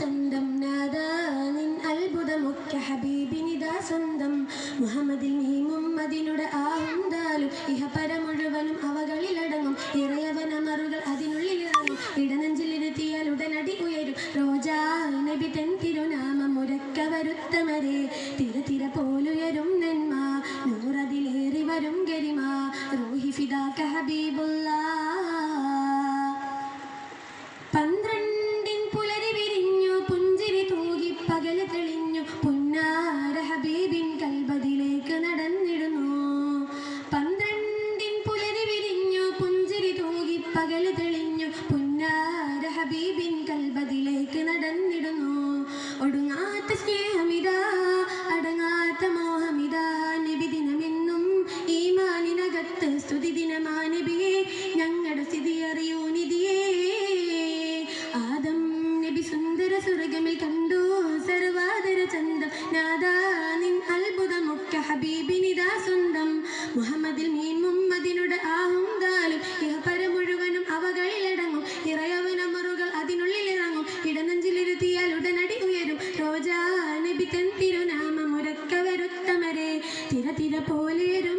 ചന്തം നാദാനിൻ അത്ഭുതമൊക്കെ ഹബീബിനിതാ സ്വന്തം. മുഹമ്മദിൽ നീങ്ങും അതിനുടെ ആഹുന്താലും ഇഹപര മുഴുവനും അവകളിലടങ്ങും. ഇറയവനമറുകൾ അതിനുള്ളിലിറങ്ങും ഇടനെഞ്ചിലിരുത്തിയാൽ ഉടനടി ഉയരും. റോജാ നബി തൻ തിരുനാമം ഉരക്ക വരുത്തമരെ. തിര തിര പോലുയരും നന്മ. നൂറതിലേറി വരും ഗരിമ. റൂഹി ഫിദാക ഹബീബുല്ലാ. പകൽ തെളിഞ്ഞു പുന്നാര ഹബീബിൻ കൽബതിലേക്ക് നടന്നിടുന്നു. ഒടുങ്ങാത്ത സ്നേഹമിതാ അടങ്ങാത്ത മോഹമിതാ. നബി ദിനമെന്നും ഈ മാനിനകത്ത് സ്തുതി ദിനമാ ഞങ്ങളുടെ സ്ഥിതി അറിയൂ നിധിയേ. ആദം നബി സുന്ദര സ്വർഗമിൽ കണ്ടു. സർവാദര ചന്തം നാദാ. നിൻ അത്ഭുതമൊക്കെ ഹബീബിനിതാ സ്വന്തം. മുഹമ്മദിൽ മീമും തിര തിര പോലേരും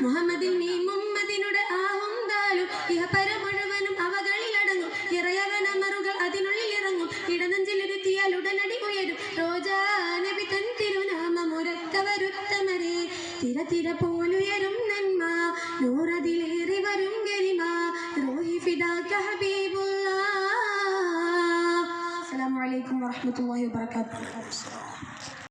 മുഹമ്മദിൽ നീ മുമ്മദിനുടെ ആഹുന്താലും ഇഹപര മുഴുവനും ഇറയവനമറുകൾ അതിനുള്ളിൽ ഇറങ്ങും. ഇടനെഞ്ചിലിരുത്തിയാൽ ഉടനടി ഉയരും. റോജാ നബി തൻ തിരുനാമം ഉരക്ക വരുത്തമരെ. തിര പോലുയരും നന്മ. നൂറതിലേറി വരും ഗരിമ റോഹി ഫിദാക ഹബീബുല്ലാ അസ്സലാമു അലൈക്കും വറഹ്മത്തുള്ളാഹി വബറകാതുഹു.